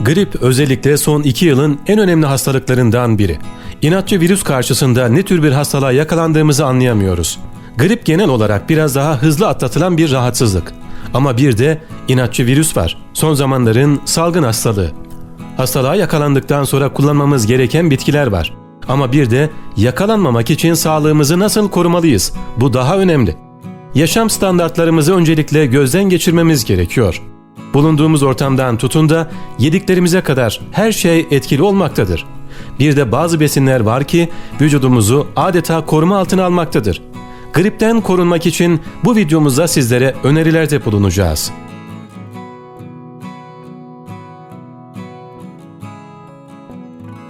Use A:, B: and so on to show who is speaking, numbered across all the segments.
A: Grip özellikle son 2 yılın en önemli hastalıklarından biri. İnatçı virüs karşısında ne tür bir hastalığa yakalandığımızı anlayamıyoruz. Grip genel olarak biraz daha hızlı atlatılan bir rahatsızlık. Ama bir de inatçı virüs var. Son zamanların salgın hastalığı. Hastalığa yakalandıktan sonra kullanmamız gereken bitkiler var. Ama bir de yakalanmamak için sağlığımızı nasıl korumalıyız? Bu daha önemli. Yaşam standartlarımızı öncelikle gözden geçirmemiz gerekiyor. Bulunduğumuz ortamdan tutun da yediklerimize kadar her şey etkili olmaktadır. Bir de bazı besinler var ki vücudumuzu adeta koruma altına almaktadır. Gripten korunmak için bu videomuzda sizlere önerilerde bulunacağız.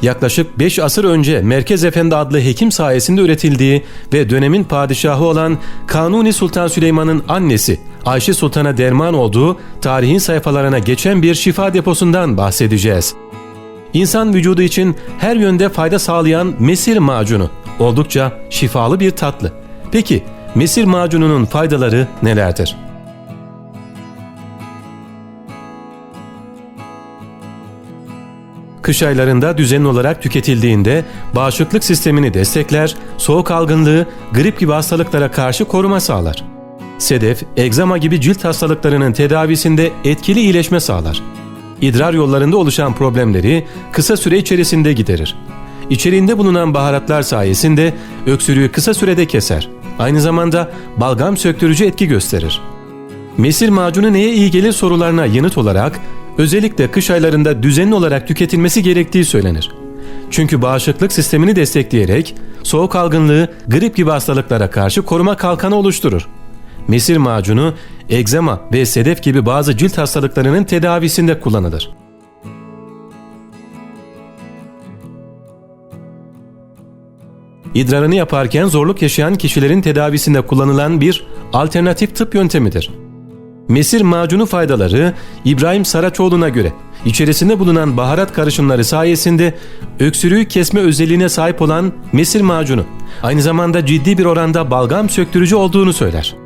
A: Yaklaşık 5 asır önce Merkez Efendi adlı hekim sayesinde üretildiği ve dönemin padişahı olan Kanuni Sultan Süleyman'ın annesi Ayşe Sultan'a derman olduğu tarihin sayfalarına geçen bir şifa deposundan bahsedeceğiz. İnsan vücudu için her yönde fayda sağlayan mesir macunu oldukça şifalı bir tatlı. Peki mesir macununun faydaları nelerdir? Kış aylarında düzenli olarak tüketildiğinde bağışıklık sistemini destekler, soğuk algınlığı, grip gibi hastalıklara karşı koruma sağlar. Sedef, egzama gibi cilt hastalıklarının tedavisinde etkili iyileşme sağlar. İdrar yollarında oluşan problemleri kısa süre içerisinde giderir. İçeriğinde bulunan baharatlar sayesinde öksürüğü kısa sürede keser. Aynı zamanda balgam söktürücü etki gösterir. Mesir macunu neye iyi gelir sorularına yanıt olarak özellikle kış aylarında düzenli olarak tüketilmesi gerektiği söylenir. Çünkü bağışıklık sistemini destekleyerek soğuk algınlığı, grip gibi hastalıklara karşı koruma kalkanı oluşturur. Mesir macunu, egzama ve sedef gibi bazı cilt hastalıklarının tedavisinde kullanılır. İdrarını yaparken zorluk yaşayan kişilerin tedavisinde kullanılan bir alternatif tıp yöntemidir. Mesir macunu faydaları İbrahim Saraçoğlu'na göre içerisinde bulunan baharat karışımları sayesinde öksürüğü kesme özelliğine sahip olan mesir macunu aynı zamanda ciddi bir oranda balgam söktürücü olduğunu söyler.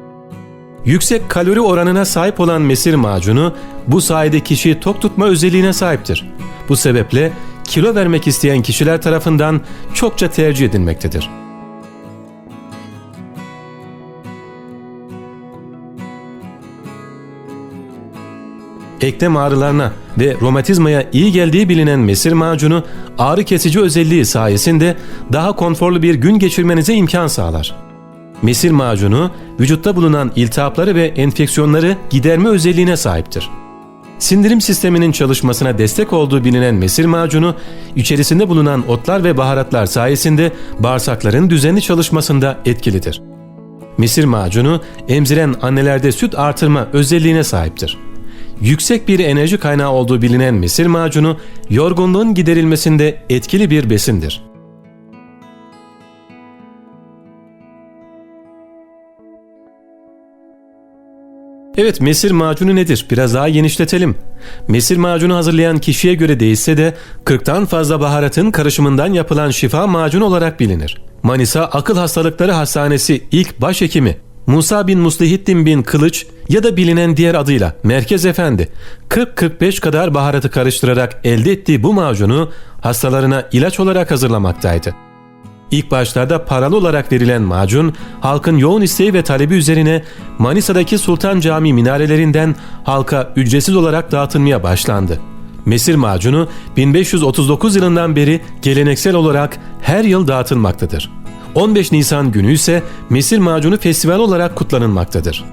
A: Yüksek kalori oranına sahip olan mesir macunu bu sayede kişiyi tok tutma özelliğine sahiptir. Bu sebeple kilo vermek isteyen kişiler tarafından çokça tercih edilmektedir. Eklem ağrılarına ve romatizmaya iyi geldiği bilinen mesir macunu ağrı kesici özelliği sayesinde daha konforlu bir gün geçirmenize imkan sağlar. Mesir macunu vücutta bulunan iltihapları ve enfeksiyonları giderme özelliğine sahiptir. Sindirim sisteminin çalışmasına destek olduğu bilinen mesir macunu, içerisinde bulunan otlar ve baharatlar sayesinde bağırsakların düzenli çalışmasında etkilidir. Mesir macunu emziren annelerde süt artırma özelliğine sahiptir yüksek bir enerji kaynağı olduğu bilinen mesir macunu yorgunluğun giderilmesinde etkili bir besindir. Evet mesir macunu nedir? Biraz daha genişletelim. Mesir macunu hazırlayan kişiye göre değişse de 40'tan fazla baharatın karışımından yapılan şifa macunu olarak bilinir. Manisa Akıl Hastalıkları Hastanesi ilk başhekimi Musa bin Muslihiddin bin Kılıç ya da bilinen diğer adıyla Merkez Efendi 40-45 kadar baharatı karıştırarak elde ettiği bu macunu hastalarına ilaç olarak hazırlamaktaydı. İlk başlarda paralı olarak verilen macun, halkın yoğun isteği ve talebi üzerine Manisa'daki Sultan Camii minarelerinden halka ücretsiz olarak dağıtılmaya başlandı. Mesir macunu 1539 yılından beri geleneksel olarak her yıl dağıtılmaktadır. 15 Nisan günü ise Mesir Macunu Festival olarak kutlanılmaktadır.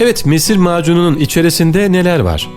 A: Evet, mesir macununun içerisinde neler var?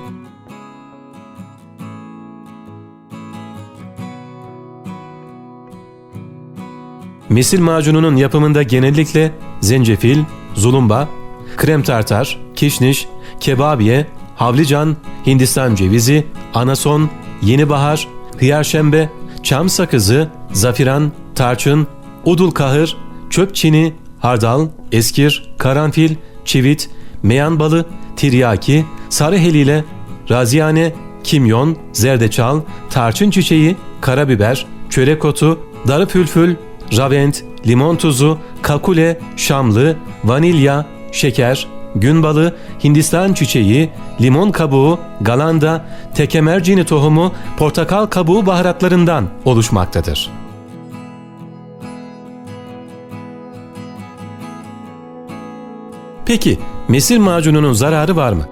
A: Mesir macununun yapımında genellikle zencefil, zulumba, krem tartar, kişniş, kebabiye, havlican, Hindistan cevizi, anason, yenibahar, hıyarşembe, çam sakızı, zafiran, tarçın, udul kahır, çöp çini, hardal, eskir, karanfil, çivit, meyan balı, tiryaki, sarı helile, raziyane, kimyon, zerdeçal, tarçın çiçeği, karabiber, çörek otu, darı fülfül, ravent, limon tuzu, kakule, şamlı, vanilya, şeker, gün balı, Hindistan çiçeği, limon kabuğu, galanda, tekemercini tohumu, portakal kabuğu baharatlarından oluşmaktadır. Peki mesir macununun zararı var mı?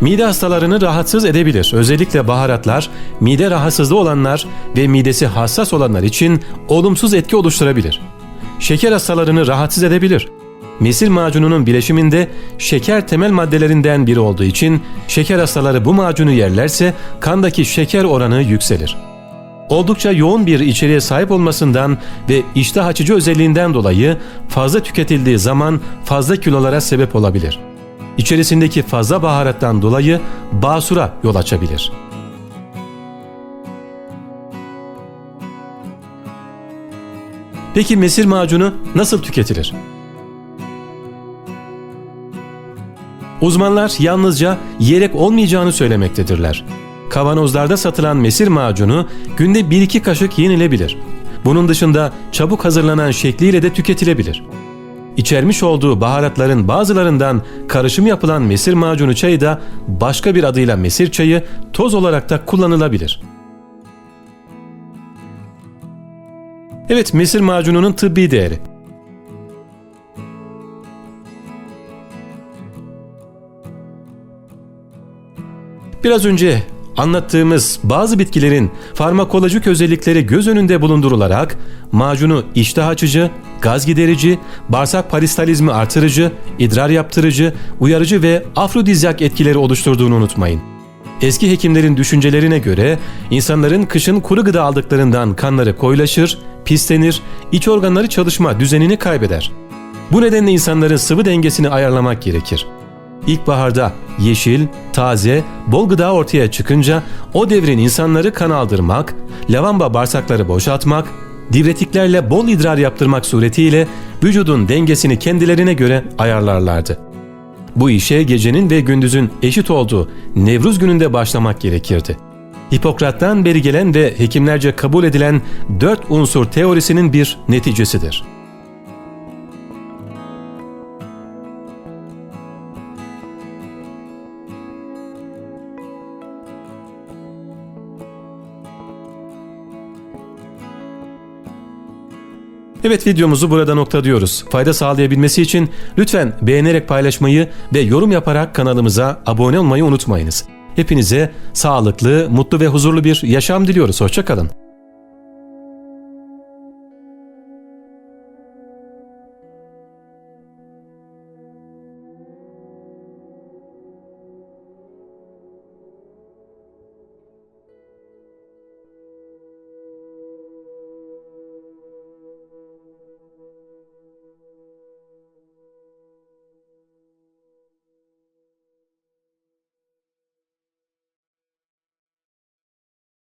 A: Mide hastalarını rahatsız edebilir. Özellikle baharatlar mide rahatsızlığı olanlar ve midesi hassas olanlar için olumsuz etki oluşturabilir. Şeker hastalarını rahatsız edebilir. Mesir macununun bileşiminde şeker temel maddelerinden biri olduğu için şeker hastaları bu macunu yerlerse kandaki şeker oranı yükselir. Oldukça yoğun bir içeriğe sahip olmasından ve iştah açıcı özelliğinden dolayı fazla tüketildiği zaman fazla kilolara sebep olabilir. İçerisindeki fazla baharattan dolayı basura yol açabilir. Peki mesir macunu nasıl tüketilir? Uzmanlar yalnızca yiyerek olmayacağını söylemektedirler. Kavanozlarda satılan mesir macunu günde 1-2 kaşık yenilebilir. Bunun dışında çabuk hazırlanan şekliyle de tüketilebilir. İçermiş olduğu baharatların bazılarından karışım yapılan mesir macunu çayı da başka bir adıyla mesir çayı toz olarak da kullanılabilir. Evet mesir macununun tıbbi değeri. Biraz önce anlattığımız bazı bitkilerin farmakolojik özellikleri göz önünde bulundurularak macunu iştah açıcı, gaz giderici, bağırsak paristalizmi artırıcı, idrar yaptırıcı, uyarıcı ve afrodizyak etkileri oluşturduğunu unutmayın. Eski hekimlerin düşüncelerine göre insanların kışın kuru gıda aldıklarından kanları koyulaşır, pislenir, iç organları çalışma düzenini kaybeder. Bu nedenle insanların sıvı dengesini ayarlamak gerekir. İlkbaharda yeşil, taze, bol gıda ortaya çıkınca o devrin insanları kan aldırmak, lavamba bağırsakları boşaltmak, divretiklerle bol idrar yaptırmak suretiyle vücudun dengesini kendilerine göre ayarlarlardı. Bu işe gecenin ve gündüzün eşit olduğu Nevruz gününde başlamak gerekirdi. Hipokrat'tan beri gelen ve hekimlerce kabul edilen dört unsur teorisinin bir neticesidir. Evet videomuzu burada noktalıyoruz. Fayda sağlayabilmesi için lütfen beğenerek paylaşmayı ve yorum yaparak kanalımıza abone olmayı unutmayınız. Hepinize sağlıklı, mutlu ve huzurlu bir yaşam diliyoruz. Hoşçakalın.